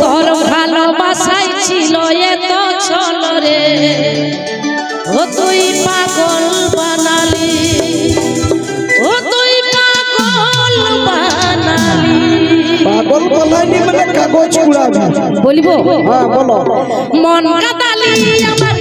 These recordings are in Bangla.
তোর ভালোবাসাই ছিল এত ছল রে। ও তুই পাগল বানালি ও তুই পাগল বানালি। পাগল বানালি মানে কাগজ কুড়াবি। বলিব? হ্যাঁ বলো। মন কাটালি আমার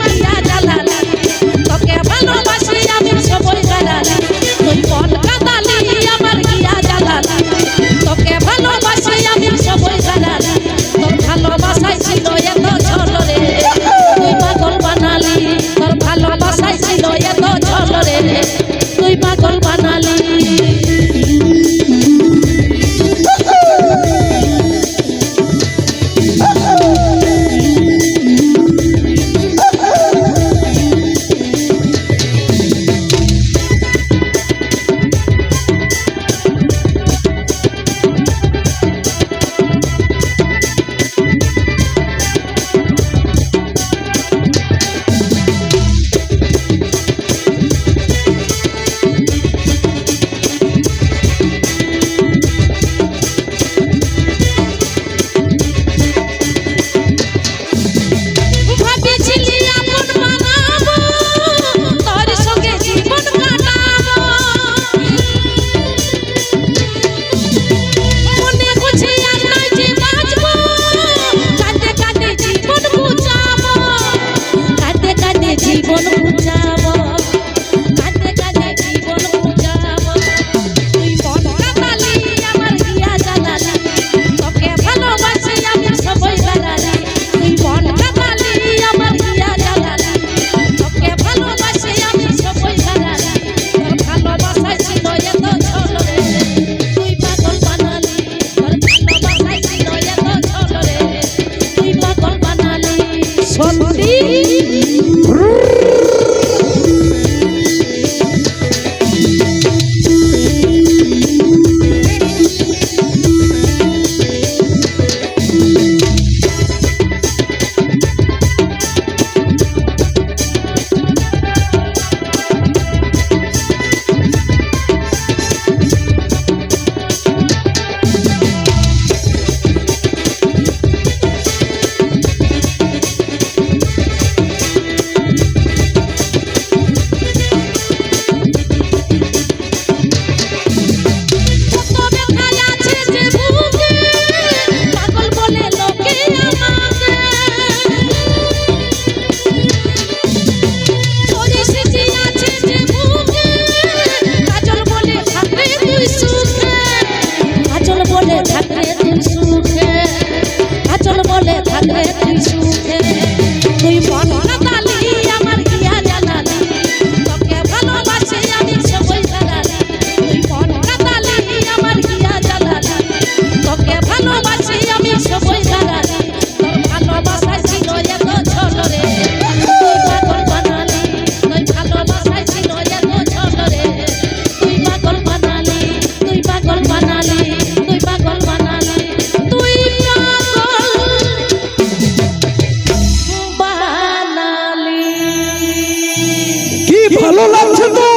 ভালো লাগছে তো?